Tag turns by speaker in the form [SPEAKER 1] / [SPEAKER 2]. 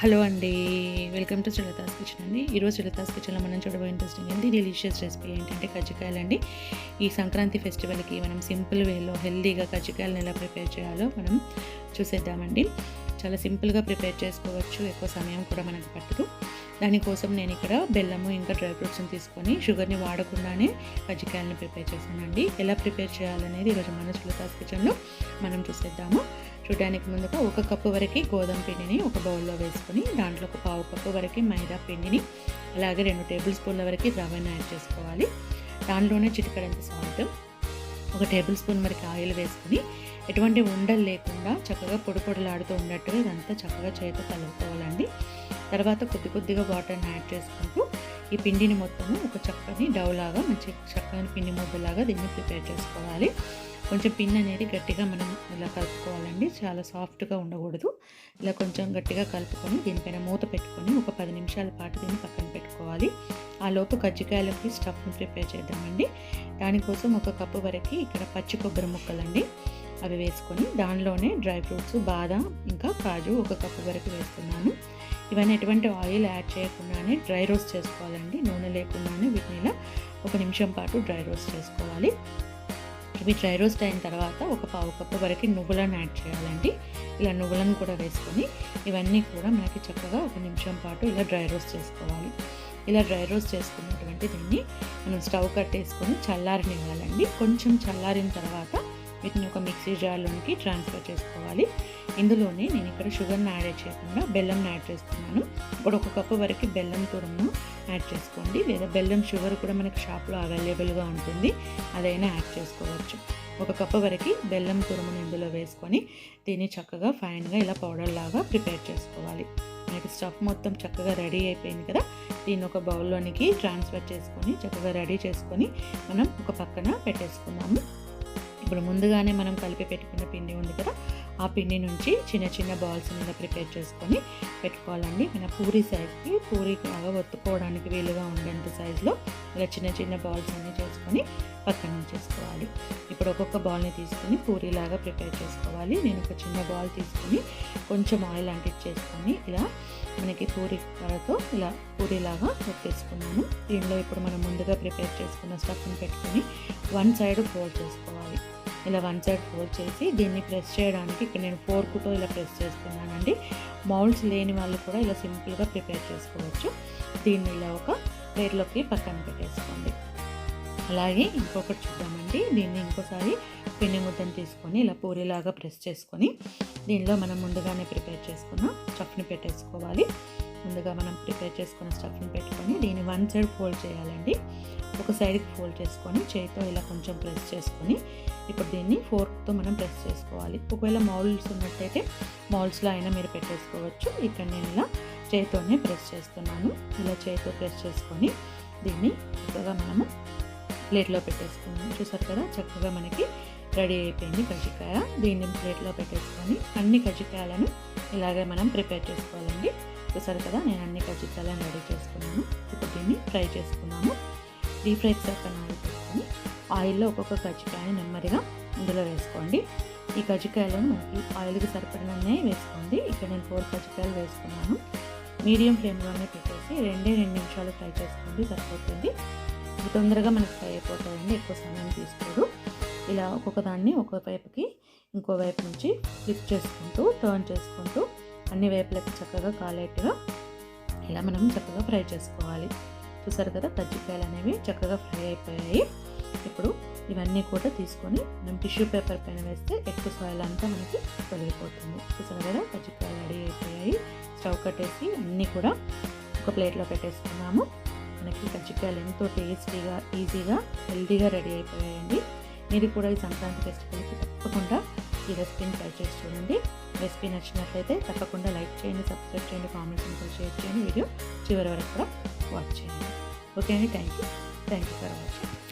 [SPEAKER 1] Hello అండి. Welcome to Srilatha's kitchen అండి. ఈరోజు శ్రీలతాస్ కిచెన్లో మనం చూడబోయే ఇంట్రెస్టింగ్ అండి డెలిషియస్ రెసిపీ ఏంటంటే కజ్జికాయలు అండి. ఈ సంక్రాంతి ఫెస్టివల్కి మనం సింపుల్ వేలో హెల్తీగా కజ్జికాయలను ఎలా ప్రిపేర్ చేయాలో మనం చూసేద్దామండి. చాలా సింపుల్గా ప్రిపేర్ చేసుకోవచ్చు ఎక్కువ సమయం కూడా మనకు పట్టదు. దానికోసం నేను ఇక్కడ బెల్లము ఇంకా డ్రై ఫ్రూట్స్ని తీసుకొని షుగర్ని వాడకుండానే కజ్జికాయలను ప్రిపేర్ చేశానండి. ఎలా ప్రిపేర్ చేయాలనేది ఈరోజు మన శ్రీలతాస్ కిచెన్లో మనం చూసేద్దాము. చూడడానికి ముందుగా ఒక కప్పు వరకు గోధుమ పిండిని ఒక బౌల్లో వేసుకొని దాంట్లో ఒక పావు కప్పు వరకు మైదా పిండిని అలాగే రెండు టేబుల్ స్పూన్ల వరకు రవ్వను యాడ్ చేసుకోవాలి. దాంట్లోనే చిటికడంత సాల్ట్ ఒక టేబుల్ స్పూన్ వరకు ఆయిల్ వేసుకుని ఎటువంటి ఉండలు లేకుండా చక్కగా పొడి పొడిలాడుతూ ఉన్నట్టుగా ఇదంతా చక్కగా చేతితో కలుపుకోవాలండి. తర్వాత కొద్ది కొద్దిగా వాటర్ని యాడ్ చేసుకుంటూ ఈ పిండిని మొత్తము ఒక చక్కని డౌలాగా మంచి చక్కని పిండి ముద్దలాగా దీన్ని ప్రిపేర్ చేసుకోవాలి. కొంచెం పిన్ అనేది గట్టిగా మనం ఇలా కలుపుకోవాలండి. చాలా సాఫ్ట్గా ఉండకూడదు. ఇలా కొంచెం గట్టిగా కలుపుకొని దీనిపైన మూత పెట్టుకొని ఒక పది నిమిషాల పాటు దీన్ని పక్కన పెట్టుకోవాలి. ఆ లోపు కజ్జికాయలకి స్టఫ్ని ప్రిపేర్ చేద్దామండి. దానికోసం ఒక కప్పు వరకు ఇక్కడ పచ్చి కొబ్బరి ముక్కలండి. అవి వేసుకొని దానిలోనే డ్రై ఫ్రూట్స్ బాదం ఇంకా కాజు ఒక కప్పు వరకు వేస్తున్నాను. ఇవన్నీ ఎటువంటి ఆయిల్ యాడ్ చేయకుండానే డ్రై రోస్ట్ చేసుకోవాలండి. నూనె లేకుండానే వీటిని ఇలా ఒక నిమిషం పాటు డ్రై రోస్ట్ చేసుకోవాలి. ఇవి డ్రై రోస్ట్ అయిన తర్వాత ఒక పావు కప్పు వరకు నువ్వులను యాడ్ చేయాలండి. ఇలా నువ్వులను కూడా వేసుకొని ఇవన్నీ కూడా మనకి చక్కగా ఒక నిమిషం పాటు ఇలా డ్రై రోస్ట్ చేసుకోవాలి. ఇలా డ్రై రోస్ట్ చేసుకున్నటువంటి దీన్ని మనం స్టవ్ కట్టేసుకొని చల్లారనివ్వాలండి. కొంచెం చల్లారిన తర్వాత వీటిని ఒక మిక్సీ జార్లోనికి ట్రాన్స్ఫర్ చేసుకోవాలి. ఇందులోనే నేను ఇక్కడ షుగర్ని యాడ్ చేయకుండా బెల్లం యాడ్ చేస్తున్నాను. ఇప్పుడు ఒక కప్పు వరకు బెల్లం తురుమును యాడ్ చేసుకోండి. లేదా బెల్లం షుగర్ కూడా మనకి షాప్లో అవైలబుల్గా ఉంటుంది. అదైనా యాడ్ చేసుకోవచ్చు. ఒక కప్పు వరకు బెల్లం తురుమును ఇందులో వేసుకొని దీన్ని చక్కగా ఫైన్గా ఇలా పౌడర్ లాగా ప్రిపేర్ చేసుకోవాలి. మనకి స్టఫ్ మొత్తం చక్కగా రెడీ అయిపోయింది కదా? దీన్ని ఒక బౌల్లోనికి ట్రాన్స్ఫర్ చేసుకొని చక్కగా రెడీ చేసుకొని మనం ఒక పక్కన పెట్టేసుకున్నాము ఇప్పుడు ముందుగానే మనం కలిపి పెట్టుకున్న పిండి ఉంది కదా? ఆ పిండి నుంచి చిన్న చిన్న బాల్స్ మీద ప్రిపేర్ చేసుకొని పెట్టుకోవాలండి. మన పూరి సైజ్కి పూరి లాగా ఒత్తుకోవడానికి వీలుగా ఉండేంత సైజులో ఇలా చిన్న చిన్న బాల్స్ అన్నీ చేసుకొని పక్కన చేసుకోవాలి ఇప్పుడు ఒక్కొక్క బాల్ని తీసుకొని పూరిలాగా ప్రిపేర్ చేసుకోవాలి. నేను ఒక చిన్న బాల్ తీసుకొని కొంచెం ఆయిల్ అంటించేసుకొని ఇలా మనకి పూరి కరతో ఇలా పూరిలాగా పెట్టేసుకున్నాను దీనిలో ఇప్పుడు మనం ముందుగా ప్రిపేర్ చేసుకున్న స్టఫ్ని పెట్టుకొని వన్ సైడ్ ఫోల్డ్ చేసుకోవాలి. ఇలా వన్ సైడ్ ఫోల్డ్ చేసి దీన్ని ప్రెస్ చేయడానికి ఇక్కడ నేను ఫోర్క్తో ఇలా ప్రెస్ చేస్తున్నానండి. మౌల్డ్స్ లేని వాళ్ళు కూడా ఇలా సింపుల్గా ప్రిపేర్ చేసుకోవచ్చు. దీన్ని ఇలా ఒక ప్లేట్లోకి పక్కన పెట్టేసుకోండి. అలాగే ఇంకొకటి చూద్దామండి. దీన్ని ఇంకోసారి పిండి ముద్దను తీసుకొని ఇలా పూరిలాగా ప్రెస్ చేసుకొని దీనిలో మనం ముందుగానే ప్రిపేర్ చేసుకున్న స్టఫ్ని పెట్టేసుకోవాలి. ముందుగా మనం ప్రిపేర్ చేసుకున్న స్టఫ్ని పెట్టుకొని దీన్ని వన్ సైడ్ ఫోల్డ్ చేయాలండి. ఒక సైడ్కి ఫోల్డ్ చేసుకొని చేతితో ఇలా కొంచెం ప్రెస్ చేసుకొని ఇప్పుడు దీన్ని ఫోర్క్తో మనం ప్రెస్ చేసుకోవాలి. ఒకవేళ మౌల్డ్స్ ఉన్నట్టయితే మౌల్డ్స్లో అయినా మీరు పెట్టేసుకోవచ్చు. ఇక్కడ నేను ఇలా చేతితోనే ప్రెస్ చేస్తున్నాను. ఇలా చేతితో ప్రెస్ చేసుకొని దీన్ని చక్కగా మనము ప్లేట్లో పెట్టేసుకున్నాం. చూసారు కదా? చక్కగా మనకి రెడీ అయిపోయింది కజ్జికాయ. దీన్ని ప్లేట్లో పెట్టేసుకొని అన్ని కజ్జికాయలను ఇలాగే మనం ప్రిపేర్ చేసుకోవాలండి. చూసారు కదా? నేను అన్ని కజ్జికాయలను రెడీ చేసుకున్నాను. ఇప్పుడు దీన్ని ఫ్రై చేసుకున్నాము. డీప్ ఫ్రై సర్కన్ ఆయిల్ ఆయిల్లో ఒక్కొక్క కజ్జికాయని నెమ్మదిగా ఇందులో వేసుకోండి. ఈ కజ్జికాయలను మనకి ఆయిల్కి సరిపడిననే వేసుకోండి. ఇక్కడ నేను ఫోర్ కజ్జికాయలు వేసుకున్నాను. మీడియం ఫ్లేమ్లోనే పెట్టేసి రెండే రెండు నిమిషాలు ఫ్రై చేసుకోండి సరిపోతుంది. ఇది తొందరగా మనకి ఫ్రై అయిపోతాయండి ఎక్కువ సమయం తీసుకోదు. ఇలా ఒక్కొక్క దాన్ని ఒక వైపుకి ఇంకో వైపు నుంచి ఫ్లిప్ చేసుకుంటూ టర్న్ చేసుకుంటూ అన్ని వైపులకి చక్కగా కాలేట్టుగా ఇలా మనం చక్కగా ఫ్రై చేసుకోవాలి. చూసారు కదా? కజ్జికాయలు అనేవి చక్కగా ఫ్రై అయిపోయాయి. ఇప్పుడు ఇవన్నీ కూడా తీసుకొని మనం టిష్యూ పేపర్ పైన వేస్తే ఎక్కువ సాయిల్ అంతా మనకి తొలగిపోతుంది. చూసారు కదా? కజ్జికాయలు రెడీ అయిపోయాయి. స్టవ్ కట్టేసి అన్నీ కూడా ఒక ప్లేట్లో పెట్టేసుకున్నాము. మనకి కజ్జికాయలు ఎంతో టేస్టీగా ఈజీగా హెల్తీగా రెడీ అయిపోయాయండి. మీరు కూడా ఈ సంక్రాంతి ఫెస్టివల్కి తప్పకుండా ఈ రెసిపీని ట్రై చేసి చూడండి. రెసిపీ నచ్చినట్లయితే తప్పకుండా లైక్ చేయండి సబ్స్క్రైబ్ చేయండి కామెంట్స్ షేర్ చేయండి. వీడియో చివరి వరకు కూడా వాచ్ చేయండి. ఓకే అండి? Thank you thank you for watching